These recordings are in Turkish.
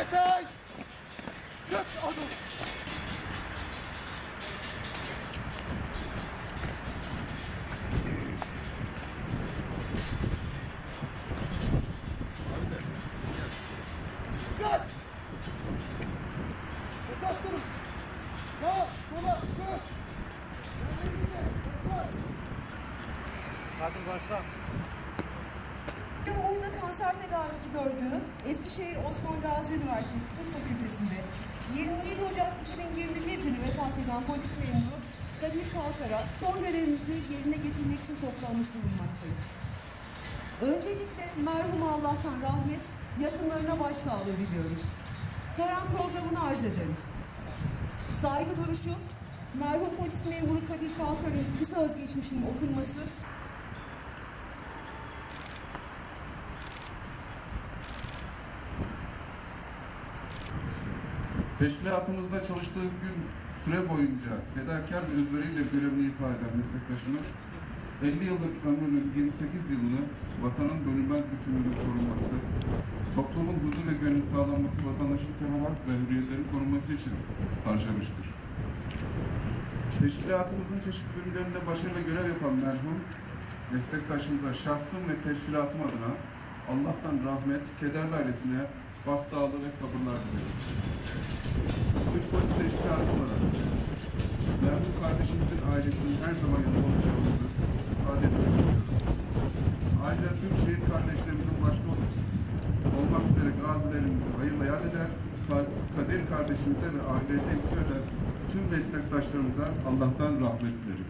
mesaj. Gök adım. Dikkat! Mesaj durun. Sağ, sola, dön. Hadi başla. Kanser tedavisi gördüğü Eskişehir Osman Gazi Üniversitesi Tıp Fakültesi'nde 27 Ocak 2021 günü vefat eden polis memuru Kadir Kalkar'a son görevimizi yerine getirmek için toplanmış bulunmaktayız. Öncelikle merhum Allah'tan rahmet, yakınlarına başsağlığı diliyoruz. Tören programını arz ederim. Saygı duruşu, merhum polis memuru Kadir Kalkar'ın kısa özgeçmişinin okunması Teşkilatımızda çalıştığı gün süre boyunca fedakar ve özveriyle görevini ifade eden meslektaşımız 50 yıllık ömrünün 28 yılını vatanın bölünmez bütünlüğünün korunması, toplumun huzur ve güvenin sağlanması, vatandaşın temel hak ve hürriyetlerin korunması için harcamıştır. Teşkilatımızın çeşitli bölümlerinde başarılı görev yapan merhum meslektaşımıza şahsım ve teşkilatım adına Allah'tan rahmet, kederli ailesine başsağlığı ve sabırlar dilerim. Türk Polis Teşkilatı olarak merhum kardeşimizin ailesinin her zaman yanında olacağımızı ifade etmek istiyorum. Ayrıca tüm şehit kardeşlerimizin başta ol- olmak üzere gazilerimizi hayırla yad eder, Ka- Kadir kardeşimize ve ahirete intikal eden tüm meslektaşlarımıza Allah'tan rahmet dilerim.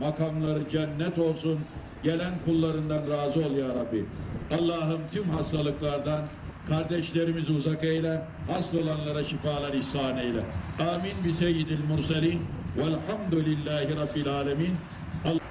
makamları cennet olsun. Gelen kullarından razı ol ya Rabbi. Allah'ım tüm hastalıklardan kardeşlerimizi uzak eyle. Hasta olanlara şifalar ihsan eyle. Amin bi seyyidil murselin. Velhamdülillahi Rabbil alemin. Allah